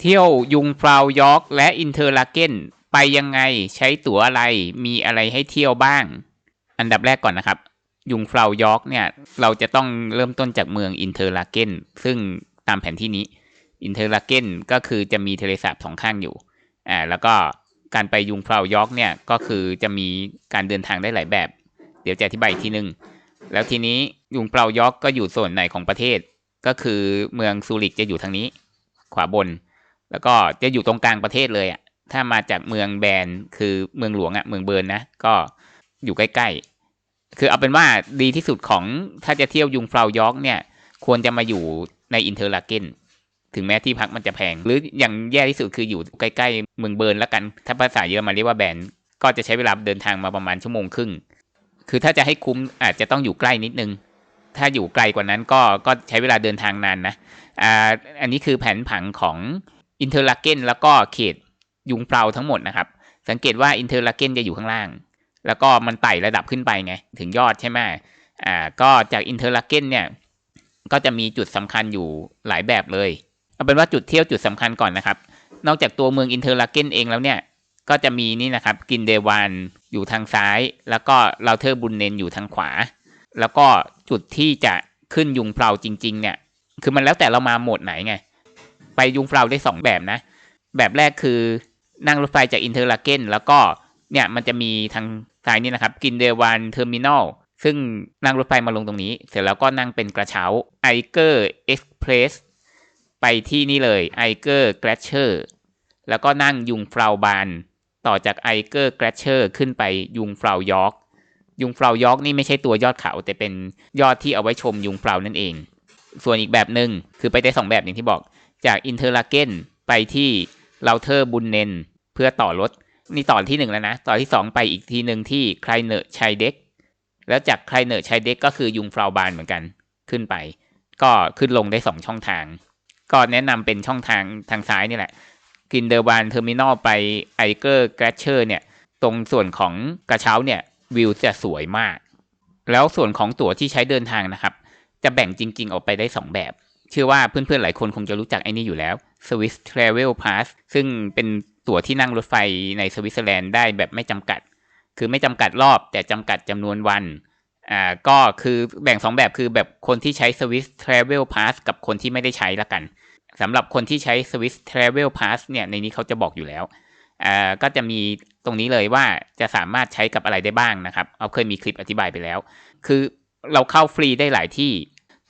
เที่ยวยุงฟราวยอร์กและอินเทอร์ลาเกนไปยังไงใช้ตั๋วอะไรมีอะไรให้เที่ยวบ้าง อันดับแรกก่อนนะครับ ยุงฟราวยอร์กเนี่ย เราจะต้องเริ่มต้นจากเมืองอินเทอร์ลาเกนซึ่งตามแผนที่นี้อินเทอร์ลาเกนก็คือจะมีทะเลสาบสองข้างอยู่อ่าแล้วก็การไปยุงฟราวยอร์กเนี่ยก็คือจะมีการเดินทางได้หลายแบบ เดี๋ยวจะอธิบายอีกทีนึง แล้วทีนี้ยุงฟราวยอร์กก็อยู่ส่วนไหนของประเทศ ก็คือเมืองซูริกจะอยู่ทางนี้ ขวาบน แล้วก็จะอยู่ตรงกลางประเทศเลยอะ ถ้ามาจากเมืองแบนคือเมืองหลวงอะเมืองเบิร์นนะ ก็อยู่ใกล้ๆ คือเอาเป็นว่าดีที่สุดของถ้าจะเที่ยวยุงฟราวยอร์กเนี่ย ควรจะมาอยู่ในอินเทอร์ลาเกนถึงแม้ที่พักมันจะแพง หรืออย่างแย่ที่สุดคืออยู่ใกล้ๆเมืองเบิร์นแล้วกัน ถ้าภาษาเยอรมันเรียกว่าแบนก็จะใช้เวลาเดินทางมาประมาณชั่วโมงครึ่ง คือถ้าจะให้คุ้มอาจจะต้องอยู่ใกล้นิดนึง ถ้าอยู่ไกลกว่านั้นก็ก็ใช้เวลาเดินทางนานนะ อ่า อันนี้คือแผนผังของ อินเทอร์ลาเกนแล้วก็เขตยุงเปล่าทั้งหมดนะครับ สังเกตว่าอินเทอร์ลาเกนจะอยู่ข้างล่าง แล้วก็มันไต่ระดับขึ้นไปไงถึงยอดใช่ไหมอ่าก็จากอินเทอร์ลาเกนเนี่ยก็จะมีจุดสำคัญอยู่หลายแบบเลย เอาเป็นว่าจุดเที่ยวจุดสำคัญก่อนนะครับ นอกจากตัวเมืองอินเทอร์ลาเกนเองแล้วเนี่ยก็จะมีนี่นะครับกินเดวานอยู่ทางซ้าย แล้วก็ลาเทอร์บุนเนนอยู่ทางขวา แล้วก็จุดที่จะขึ้นยุงเปล่าจริง ๆ เนี่ย คือมันแล้วแต่เรามาโหมดไหนไง ไปยุงเปล่าได้สองแบบนะ แบบแรกคือนั่งรถไฟจากอินเทอร์ลาเกนแล้วก็เนี่ยมันจะมีทางซ้ายนี่นะครับ กินเดวันเทอร์มินอลซึ่งนั่งรถไฟมาลงตรงนี้ เสร็จแล้วก็นั่งเป็นกระเช้าไอเกอร์เอ็กเพรสไปที่นี่เลยไอเกอร์แกรชเชอร์แล้วก็นั่งยุงฟลาวบานต่อจากไอเกอร์แกรชเชอร์ขึ้นไปยุงฟลาวยอร์กยุงฟลาวยอร์กนี่ไม่ใช่ตัวยอดเขา แต่เป็นยอดที่เอาไว้ชมยุงฟลาวนั่นเอง ส่วนอีกแบบหนึ่งคือไปได้สองแบบอย่างที่บอก จากอินเทอร์ลาเกนไปที่เราเทอร์บุนเนนเพื่อต่อรถนี่ต่อที่หนึ่งแล้วนะ ต่อที่สองไปอีกทีหนึ่งที่ไคลเนอร์ชัยเด็กแล้วจากไคลเนอร์ชัยเด็กก็คือยุงฟลาวบานเหมือนกันขึ้นไป ก็ขึ้นลงได้สองช่องทาง ก็แนะนำเป็นช่องทางทางซ้ายนี่แหละกินเดอร์บานเทอร์มินอลไปไอเกอร์แกรชเชอร์เนี่ย ตรงส่วนของกระเช้าเนี่ยวิวจะสวยมาก แล้วส่วนของตั๋วที่ใช้เดินทางนะครับ จะแบ่งจริง ๆ ออกไปได้ 2 แบบ เชื่อว่าเพื่อนๆหลายคนคงจะรู้จักไอ้นี่อยู่แล้ว Swiss Travel Pass ซึ่งเป็นตั๋วที่นั่งรถไฟในสวิตเซอร์แลนด์ได้แบบไม่จำกัด คือไม่จำกัดรอบแต่จำกัดจำนวนวันอ่าก็คือแบ่ง 2 แบบคือแบบคนที่ใช้ Swiss Travel Pass กับคนที่ไม่ได้ใช้ละกันสำหรับคนที่ใช้ Swiss Travel Pass เนี่ยในนี้เขาจะบอกอยู่แล้วอ่าก็จะมีตรงนี้เลยว่าจะสามารถใช้กับอะไรได้บ้างนะครับ เอาเคยมีคลิปอธิบายไปแล้ว คือเราเข้าฟรีได้หลายที่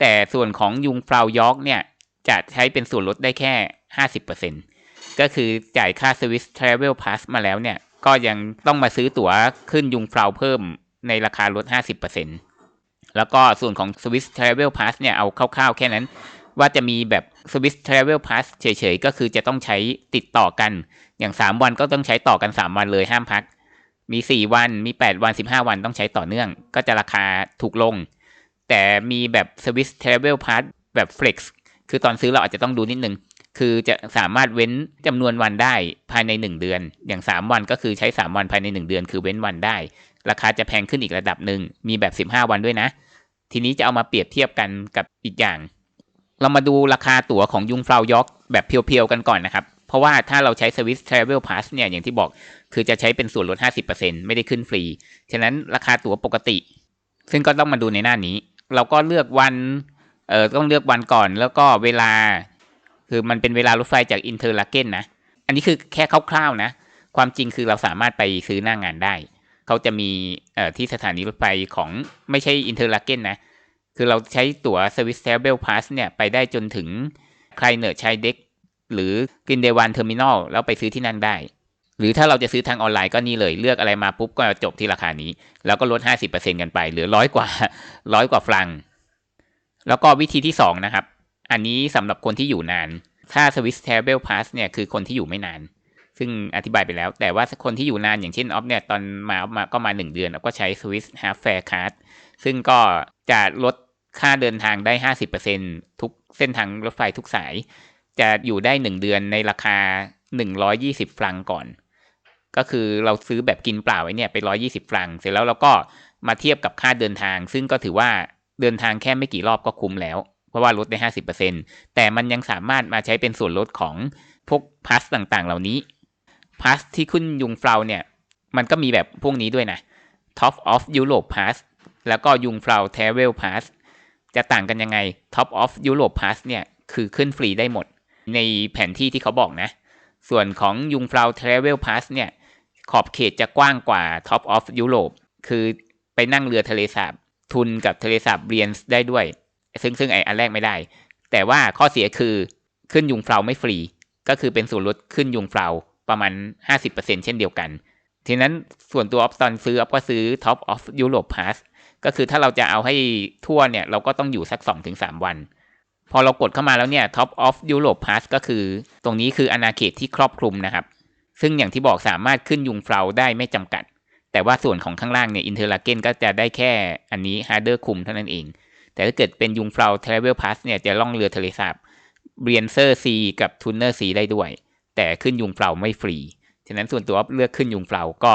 แต่ส่วนของยุงฟราวยอร์กเนี่ย จะใช้เป็นส่วนลดได้แค่ 50%ก็คือจ่ายค่า Swiss Travel Pass มาแล้วเนี่ย ก็ยังต้องมาซื้อตั๋วขึ้นยุงฟราวเพิ่มในราคาลด 50%แล้วก็ส่วนของ Swiss Travel Pass เนี่ย เอาคร่าวๆแค่นั้น ว่าจะมีแบบ Swiss Travel Pass เฉยๆ ก็คือจะต้องใช้ติดต่อกัน อย่าง 3 วันก็ต้องใช้ต่อกัน 3 วันเลยห้ามพัก มี 4 วัน มี 8 วัน 15 วันต้องใช้ต่อเนื่อง ก็จะราคาถูกลง แต่มีแบบ Swiss Travel Pass แบบ Flex คือตอนซื้อเราอาจจะต้องดูนิดนึง คือจะสามารถเว้นจำนวนวันได้ภายใน 1 เดือน อย่าง 3 วันก็คือใช้ 3 วันภายใน 1 เดือน คือเว้นวันได้ ราคาจะแพงขึ้นอีกระดับหนึ่ง มีแบบ 15 วันด้วยนะ ทีนี้จะเอามาเปรียบเทียบกันกับอีกอย่าง เรามาดูราคาตั๋วของยุงฟราวยอกแบบเพียวๆกันก่อนนะครับ เพราะว่าถ้าเราใช้ Swiss Travel Pass เนี่ยอย่างที่บอกคือจะใช้เป็นส่วนลด 50%ไม่ได้ขึ้นฟรี ฉะนั้นราคาตั๋วปกติ ซึ่งก็ต้องมาดูในหน้านี้ เราก็เลือกวันเออต้องเลือกวันก่อนแล้วก็เวลา คือมันเป็นเวลารถไฟจากอินเทอร์ลาเกนนะ อันนี้คือแค่คร่าวๆนะ ความจริงคือเราสามารถไปซื้อหน้างงานได้ เขาจะมีเอ่อที่สถานีรถไฟของไม่ใช่อินเทอร์ลาเกนนะ คือเราใช้ตั๋ว Swiss Travel Pass เนี่ยไปได้จนถึงไคลเนอร์ชัยเด็กหรือกินเดวันเทอร์มินอลแล้วไปซื้อที่นั่นได้ หรือถ้าเราจะซื้อทางออนไลน์ก็นี่เลยเลือกอะไรมาปุ๊บก็จบที่ราคานี้ แล้วก็ลด 50%กันไป เหลือร้อยกว่าร้อยกว่าฟรัง แล้วก็วิธีที่สองนะครับ อันนี้สำหรับคนที่อยู่นาน ถ้า Swiss Travel Pass เนี่ยคือคนที่อยู่ไม่นาน ซึ่งอธิบายไปแล้ว แต่ว่าคนที่อยู่นานอย่างเช่นออฟเนี่ยตอนมาออฟมาก็มาหนึ่งเดือนออฟก็ใช้ Swiss Half Fare Card ซึ่งก็จะลดค่าเดินทางได้ 50%ทุกเส้นทางรถไฟทุกสาย จะอยู่ได้ 1 เดือนในราคา 120 ฟรังก่อน ก็คือเราซื้อแบบกินเปล่าไว้เนี่ยไป120ฟรังเสร็จแล้วเราก็มาเทียบกับค่าเดินทาง ซึ่งก็ถือว่าเดินทางแค่ไม่กี่รอบก็คุ้มแล้ว เพราะว่าลดได้ห้าสิบเปอร์เซ็นแต่มันยังสามารถมาใช้เป็นส่วนลดของพวกพาสต่างๆ เหล่านี้พาสที่ขึ้นยุงเฟลาเนี่ย มันก็มีแบบพวกนี้ด้วยนะ Top of Europe Pass แล้วก็ยุงเฟลา Travel Pass จะต่างกันยังไง Top of Europe Pass เนี่ย คือขึ้นฟรีได้หมด ในแผนที่ที่เขาบอกนะ ส่วนของยุงเฟลา Travel Pass เนี่ย ขอบเขตจะกว้างกว่า Top of Europe คือไปนั่งเรือทะเลสาบทุนกับทะเลสาบเรียนได้ด้วย ซึ่งซึ่งไออันแรกไม่ได้ แต่ว่าข้อเสียคือขึ้นยุงเฟลาไม่ฟรี ก็คือเป็นส่วนลดขึ้นยุงเฟลาประมาณ 50%เช่นเดียวกัน ทีนั้นส่วนตัวออฟตอนซื้อออฟก็ซื้อ Top of Europe Pass ก็คือถ้าเราจะเอาให้ทั่วเนี่ย เราก็ต้องอยู่สัก 2-3 วัน พอเรากดเข้ามาแล้วเนี่ย Top of Europe Pass ก็คือ ตรงนี้คืออาณาเขตที่ครอบคลุมนะครับ ซึ่งอย่างที่บอกสามารถขึ้นยุงเฟลาได้ไม่จำกัด แต่ว่าส่วนของข้างล่างเนี่ยอินเทอร์ลาเกนก็จะได้แค่อันนี้ฮาร์เดอร์คุมเท่านั้นเอง แต่ถ้าเกิดเป็นยุงเฟลาทราเวลพาสเนี่ยจะล่องเรือทะเลสาบเบียนเซอร์ซีกับทูนเนอร์ซีได้ด้วย แต่ขึ้นยุงเฟลาไม่ฟรี ฉะนั้นส่วนตัวเลือกขึ้นยุงเฟลาก็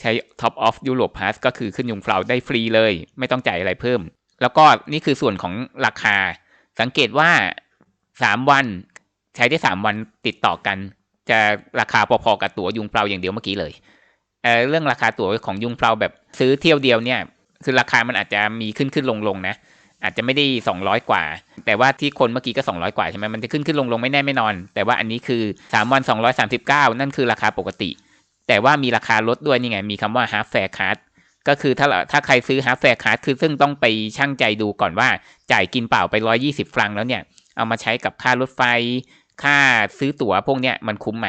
ใช้ Top of Europe Pass ก็คือขึ้นยุงเฟลาได้ฟรีเลย ไม่ต้องจ่ายอะไรเพิ่ม แล้วก็นี่คือส่วนของราคา สังเกตว่า 3 วัน ใช้ได้ 3 วันติดต่อกัน จะราคาพอๆกับตั๋วยุงเฟลาอย่างเดียวเมื่อกี้เลยเเรื่องราคาตั๋วของยุงเฟลาแบบซื้อเที่ยวเดียวเนี่ย คือราคามันอาจจะมีขึ้นขึ้นลงลงนะ อาจจะไม่ได้ 200 กว่า แต่ว่าที่คนเมื่อกี้ก็ 200 กว่าใช่ไหมมันจะขึ้นขึ้นลงลงไม่แน่ไม่นอน แต่ว่าอันนี้คือ3วัน239 นั่นคือราคาปกติ แต่ว่ามีราคาลดด้วยนี่ไง มีคำว่า half fair card ก็คือถ้าถ้าใครซื้อ half fair card คือซึ่งต้องไปชั่งใจดูก่อนว่าจ่ายกินเปล่าไป 120 ฟรังแล้วเนี่ยเอามาใช้กับค่ารถไฟ ค่าซื้อตั๋วพวกเนี้ยมันคุ้มไหม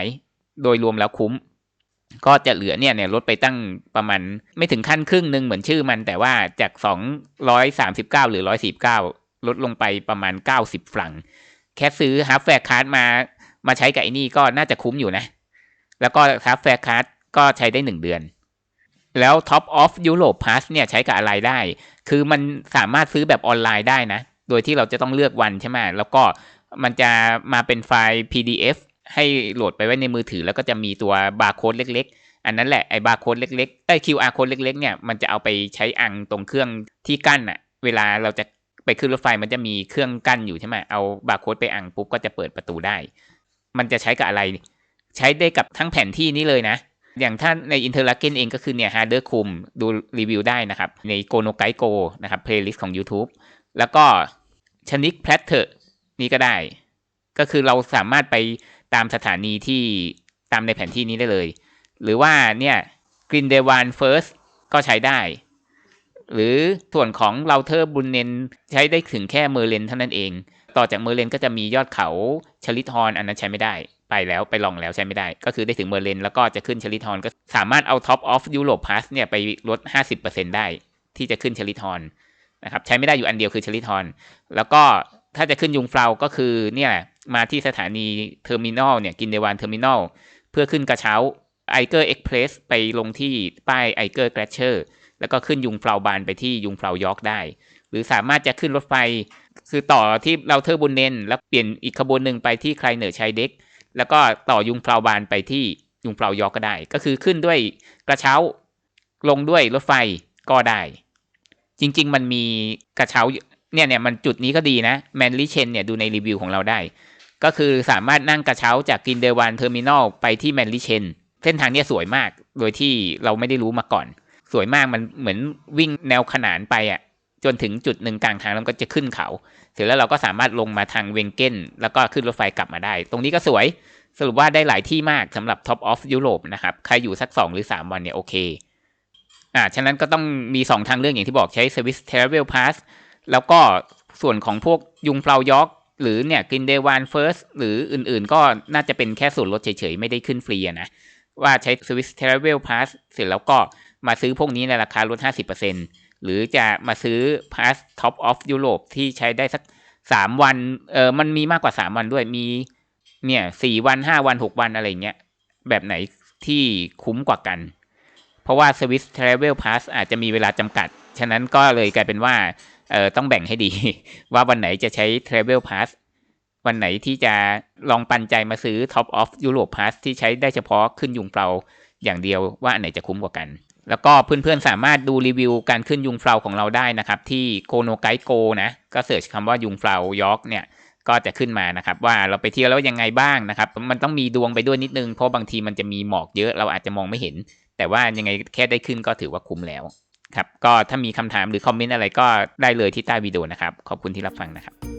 โดยรวมแล้วคุ้ม ก็จะเหลือเนี่ยเนี่ยลดไปตั้งประมาณไม่ถึงขั้นครึ่งหนึ่งเหมือนชื่อมัน แต่ว่าจาก 239 หรือ 149 ลดลงไปประมาณ 90 ฟรัง แค่ซื้อฮาร์ฟแฟร์คาร์ดมามาใช้กับไอ้นี่ก็น่าจะคุ้มอยู่นะ แล้วก็ฮาร์ฟแฟร์คาร์ดก็ใช้ได้ 1 เดือน แล้ว Top of Europe Pass เนี่ยใช้กับอะไรได้ คือมันสามารถซื้อแบบออนไลน์ได้นะ โดยที่เราจะต้องเลือกวันใช่ไหมแล้วก็ มันจะมาเป็นไฟล์ PDF ให้โหลดไปไว้ในมือถือ แล้วก็จะมีตัวบาร์โค้ดเล็ก ๆ อันนั้นแหละไอ้บาร์โค้ดเล็กๆไอ้ QR โค้ดเล็กๆเนี่ยมันจะเอาไปใช้อังตรงเครื่องที่กั้นอะเวลาเราจะไปขึ้นรถไฟมันจะมีเครื่องกั้นอยู่ใช่ไหมเอาบาร์โค้ดไปอังปุ๊บก็จะเปิดประตูได้ มันจะใช้กับอะไร ใช้ได้กับทั้งแผนที่นี้เลยนะ อย่างท่านในอินเทอร์ลาเกนเองก็คือเนี่ยฮาร์เดอร์คุมดูรีวิวได้นะครับ ในโกโนไกโกนะครับเพลย์ลิสต์ของ YouTube แล้วก็ชนิกแพลตเทอร์ นี่ก็ได้ ก็คือเราสามารถไปตามสถานีที่ตามในแผนที่นี้ได้เลย หรือว่าเนี่ยกรินเดวานเฟิร์สก็ใช้ได้ หรือส่วนของเราเทอร์บุนเนนใช้ได้ถึงแค่เมอร์เลนเท่านั้นเอง ต่อจากเมอร์เลนก็จะมียอดเขาชลิทอนอันนั้นใช้ไม่ได้ ไปแล้วไปลองแล้วใช้ไม่ได้ ก็คือได้ถึงเมอร์เลนแล้วก็จะขึ้นชลิทอนก็สามารถเอาท็อปออฟยูโรพาสเนี่ยไปลด 50%ได้ที่จะขึ้นชลิทอนนะครับใช้ไม่ได้อยู่อันเดียวคือชลิทอน แล้วก็ ถ้าจะขึ้นยุงเฟลาก็คือเนี่ยมาที่สถานีเทอร์มินอลเนี่ยกินเดวานเทอร์มินอลเพื่อขึ้นกระเช้าไอเกอร์เอ็กเพรสไปลงที่ป้ายไอเกอร์แกรชเชอร์แล้วก็ขึ้นยุงเฟลาบานไปที่ยุงเฟลายอร์กได้ หรือสามารถจะขึ้นรถไฟ คือต่อที่เราเทอร์บุนเนนแล้วเปลี่ยนอีกขบวนหนึ่งไปที่ใครเหนือชายเด็ก แล้วก็ต่อยุงเฟลาบานไปที่ยุงเฟลายอร์กก็ได้ ก็คือขึ้นด้วยกระเช้าลงด้วยรถไฟก็ได้ จริง ๆ มันมีกระเช้า เนี่ยเนี่ยมันจุดนี้ก็ดีนะแมนลิเชนเนี่ยดูในรีวิวของเราได้ ก็คือสามารถนั่งกระเช้าจากกินเดวันเทอร์มินอลไปที่แมนลิเชนเส้นทางเนี้ยสวยมากโดยที่เราไม่ได้รู้มาก่อน สวยมากมันเหมือนวิ่งแนวขนานไปอะ่ะจนถึงจุดหนึ่งกลางทางแล้วก็จะขึ้นเขาเสร็จแล้วเราก็สามารถลงมาทางเวงเกนแล้วก็ขึ้นรถไฟกลับมาได้ ตรงนี้ก็สวยสรุปว่าได้หลายที่มากสำหรับ Top of Europe นะครับ ใครอยู่สัก 2 หรือ 3 วันเนี่ยโอเค อ่า ฉะนั้นก็ต้องมี 2 ทางเลือกอย่างที่บอกใช้ Swiss Travel Pass แล้วก็ส่วนของพวกยุงเปลายอกหรือเนี่ยกินเดวานเฟิร์สหรืออื่นๆ ก็น่าจะเป็นแค่ส่วนลดเฉยๆ ไม่ได้ขึ้นฟรีนะว่าใช้ Swiss Travel Pass เสร็จแล้วก็มาซื้อพวกนี้ในราคาลด 50%หรือจะมาซื้อ Pass Top of Europe ที่ใช้ได้สัก 3 วันเออมันมีมากกว่า 3 วันด้วยมีเนี่ยสี่วัน 5 วัน 6 วันอะไรเงี้ยแบบไหนที่คุ้มกว่ากัน เพราะว่า Swiss Travel Pass อาจจะมีเวลาจำกัด ฉะนั้นก็เลยกลายเป็นว่า เออต้องแบ่งให้ดี ว่าวันไหนจะใช้ Travel Pass วันไหนที่จะลองปันใจมาซื้อ Top of Europe Pass ที่ใช้ได้เฉพาะขึ้นยุงเปลาอย่างเดียวว่าอันไหนจะคุ้มกว่ากัน แล้วก็เพื่อนๆสามารถดูรีวิวการขึ้นยุงเฟลาของเราได้นะครับ ที่โกโนไกโกนะก็เสิร์ชคำว่ายุงเฟลายอร์กเนี่ยก็จะขึ้นมานะครับว่าเราไปเที่ยวแล้วยังไงบ้างนะครับ มันต้องมีดวงไปด้วยนิดนึงเพราะบางทีมันจะมีหมอกเยอะเราอาจจะมองไม่เห็น แต่ว่ายังไงแค่ได้ขึ้นก็ถือว่าคุ้มแล้ว ครับก็ถ้ามีคำถามหรือคอมเมนต์อะไรก็ได้เลยที่ใต้วิดีโอนะครับ ขอบคุณที่รับฟังนะครับ